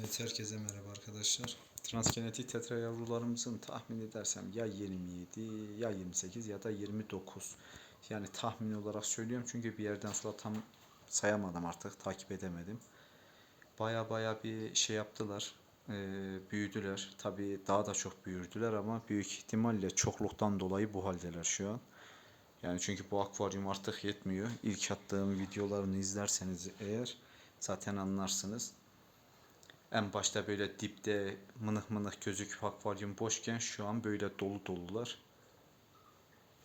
Evet herkese merhaba arkadaşlar. Transgenetik tetra yavrularımızın tahmin edersem ya 27 ya 28 ya da 29. Yani tahmin olarak söylüyorum çünkü bir yerden sonra tam sayamadım artık takip edemedim. Baya baya bir şey yaptılar. eee, büyüdüler. Tabi daha da çok büyürdüler ama büyük ihtimalle çokluktan dolayı bu haldeler şu an. Yani çünkü bu akvaryum artık yetmiyor. İlk attığım videolarını izlerseniz eğer zaten anlarsınız. En başta böyle dipte mınık mınık gözüküp akvaryum boşken şu an böyle dolu dolular.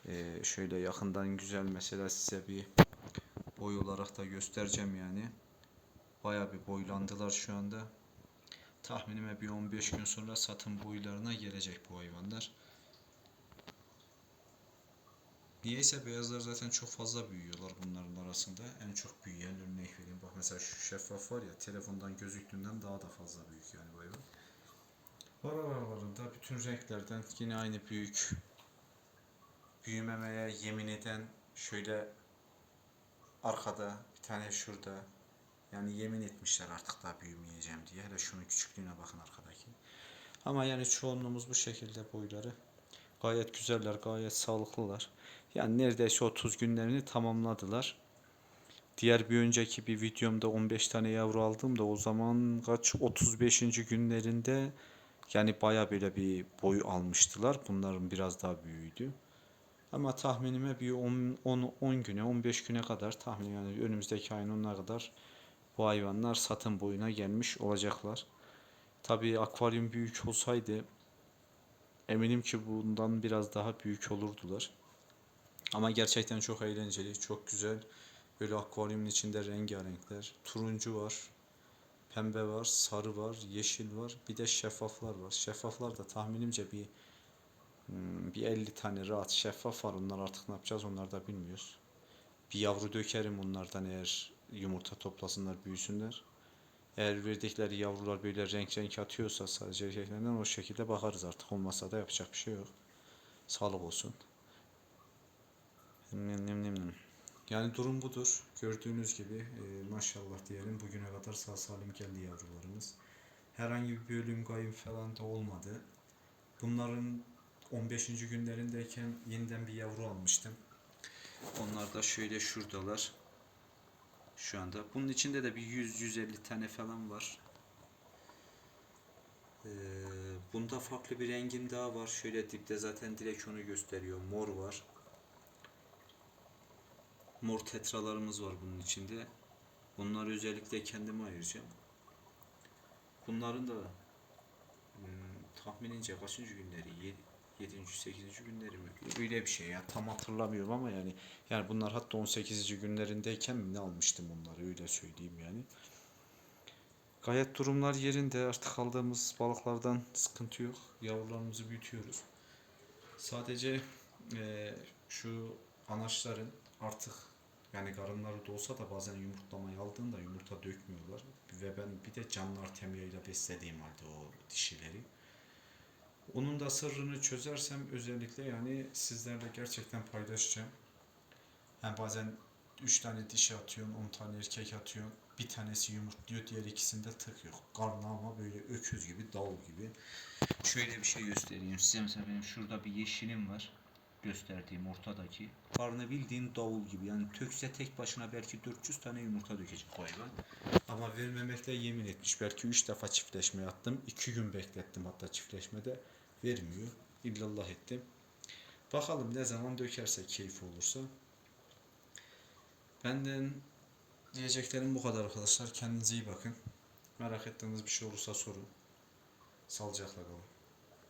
Ee, şöyle yakından güzel mesela size bir boy olarak da göstereceğim yani. Baya bir boylandılar şu anda. Tahminime bir 15 gün sonra satın boylarına gelecek bu hayvanlar. Niyeyse beyazlar zaten çok fazla büyüyorlar bunların arasında. En çok büyüyen örnek vereyim. Bak mesela şu şeffaf var ya telefondan gözüktüğünden daha da fazla büyük yani bu hayvan. Var aralarında bütün renklerden yine aynı büyük büyümemeye yemin eden şöyle arkada bir tane şurada yani yemin etmişler artık daha büyümeyeceğim diye. Hele şunun küçüklüğüne bakın arkadaki. Ama yani çoğunluğumuz bu şekilde boyları. Gayet güzeller, gayet sağlıklılar. Yani neredeyse 30 günlerini tamamladılar. Diğer bir önceki bir videomda 15 tane yavru aldım da o zaman kaç 35. günlerinde yani baya böyle bir boy almıştılar. Bunların biraz daha büyüğüydü. Ama tahminime bir 10, 10, 10 güne 15 güne kadar tahmin yani önümüzdeki ayın onuna kadar bu hayvanlar satın boyuna gelmiş olacaklar. Tabii akvaryum büyük olsaydı eminim ki bundan biraz daha büyük olurdular. Ama gerçekten çok eğlenceli, çok güzel. Böyle akvaryumun içinde rengarenkler. Turuncu var, pembe var, sarı var, yeşil var. Bir de şeffaflar var. Şeffaflar da tahminimce bir hmm, bir 50 tane rahat şeffaf var. Onlar artık ne yapacağız onlar da bilmiyoruz. Bir yavru dökerim onlardan eğer yumurta toplasınlar, büyüsünler. Eğer verdikleri yavrular böyle renk renk atıyorsa sadece erkeklerden o şekilde bakarız artık. Olmasa da yapacak bir şey yok. Sağlık olsun. Yani durum budur. Gördüğünüz gibi e, maşallah diyelim bugüne kadar sağ salim geldi yavrularımız. Herhangi bir bölüm kayıp falan da olmadı. Bunların 15. günlerindeyken yeniden bir yavru almıştım. Onlar da şöyle şuradalar. Şu anda. Bunun içinde de bir 100-150 tane falan var. Ee, bunda farklı bir rengim daha var. Şöyle dipte zaten direkt onu gösteriyor. Mor var. Mor tetralarımız var bunun içinde. Bunları özellikle kendime ayıracağım. Bunların da hmm, tahminince kaçıncı günleri? 7. 8. günleri mi? Öyle bir şey ya. Tam hatırlamıyorum ama yani yani bunlar hatta 18. günlerindeyken mi ne almıştım bunları öyle söyleyeyim yani. Gayet durumlar yerinde. Artık aldığımız balıklardan sıkıntı yok. Yavrularımızı büyütüyoruz. Sadece eee, şu anaçların artık yani karınları da olsa da bazen yumurtlamayı aldığında yumurta dökmüyorlar. Ve ben bir de canlı artemiyayla beslediğim halde o dişileri. Onun da sırrını çözersem özellikle yani sizlerle gerçekten paylaşacağım. Yani bazen 3 tane dişi atıyorsun, 10 tane erkek atıyorsun. Bir tanesi yumurtluyor, diğer ikisinde tık yok. Karnı ama böyle öküz gibi, dal gibi. Şöyle bir şey göstereyim size. Mesela benim şurada bir yeşilim var. Gösterdiğim ortadaki. Karnı bildiğin davul gibi. Yani tökse tek başına belki 400 tane yumurta dökecek hayvan. Ama vermemekle yemin etmiş. Belki 3 defa çiftleşme attım. 2 gün beklettim hatta çiftleşmede. Vermiyor. İllallah ettim. Bakalım ne zaman dökerse keyif olursa. Benden diyeceklerim bu kadar arkadaşlar. Kendinize iyi bakın. Merak ettiğiniz bir şey olursa sorun. Sağlıcakla kalın.